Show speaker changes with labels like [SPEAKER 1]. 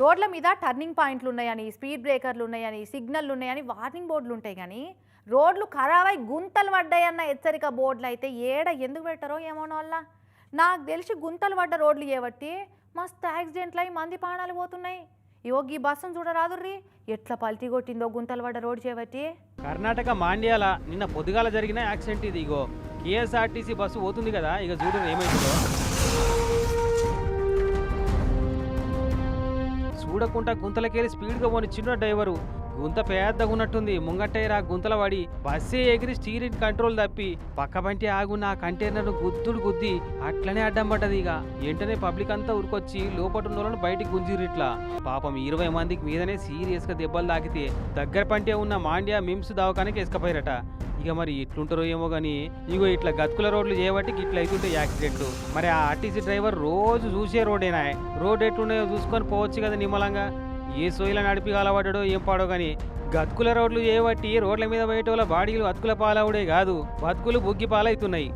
[SPEAKER 1] రోడ్ల మీద టర్నింగ్ పాయింట్లు ఉన్నాయని స్పీడ్ బ్రేకర్లు ఉన్నాయని సిగ్నల్లు ఉన్నాయని వార్నింగ్ బోర్డులు ఉంటాయి కానీ రోడ్లు ఖరాబ్ అయి గుంతలు పడ్డాయన్న హెచ్చరిక బోర్డులు అయితే ఏడ ఎందుకు పెట్టారో ఏమోనో వల్ల నాకు తెలిసి గుంతలు పడ్డ రోడ్లు ఏవట్టి మస్తు యాక్సిడెంట్లు అయి మంది ప్రాణాలు పోతున్నాయి. ఇగో ఈ బస్సును చూడరాదుర్రి ఎట్లా పల్టీ కొట్టిందో గుంతలు పడ్డ రోడ్డు చేపట్టి
[SPEAKER 2] కర్ణాటక మాండ్యాల నిన్న పొద్దుగాల జరిగిన యాక్సిడెంట్ ఇది ఇగో. కేఎస్ఆర్టీసీ బస్సు పోతుంది కదా ఇక చూడు ఏమైతుందో. చూడకుండా గుంతలకెళ్ళి స్పీడ్గా పోని చిన్న డ్రైవరు. గుంత పెద్దగా ఉన్నట్టుంది గుంతల పడి బస్సే ఎగిరి స్టీరింగ్ కంట్రోల్ తప్పి పక్కబంటి ఆగున్న ఆ కంటైనర్ గుద్దుడు గుద్ది అట్లనే అడ్డం పడ్డది ఇక. వెంటనే పబ్లిక్ అంతా ఉరికొచ్చి లోపల ఉన్న వాళ్ళని బయటికి గుంజిరిట్లా పాపం ఇరవై మందికి మీదనే సీరియస్గా దెబ్బలు తాకితే దగ్గర పంటే ఉన్న మాండ్యా మిమ్స్ దవాఖానికి ఎసుకపోయారట. ఇక మరి ఎట్లుంటారో ఏమో కానీ ఇగో ఇట్లా గతుకుల రోడ్లు చేయబట్టి ఇట్లా అవుతుంటే యాక్సిడెంట్లు మరి ఆ ఆర్టీసీ డ్రైవర్ రోజు చూసే రోడేనా? రోడ్ ఎట్లున్నాయో చూసుకొని పోవచ్చు కదా నిమ్మలంగా. ఏ సోయిలా నడిపి అలవాడో ఏం పాడో కానీ గతుకుల రోడ్లు చేయబట్టి రోడ్ల మీద పోయేటోళ్ళ బాడీలు అతుకుల పాలవుడే కాదు. బతుకులు బుగ్గి పాలవుతున్నాయి.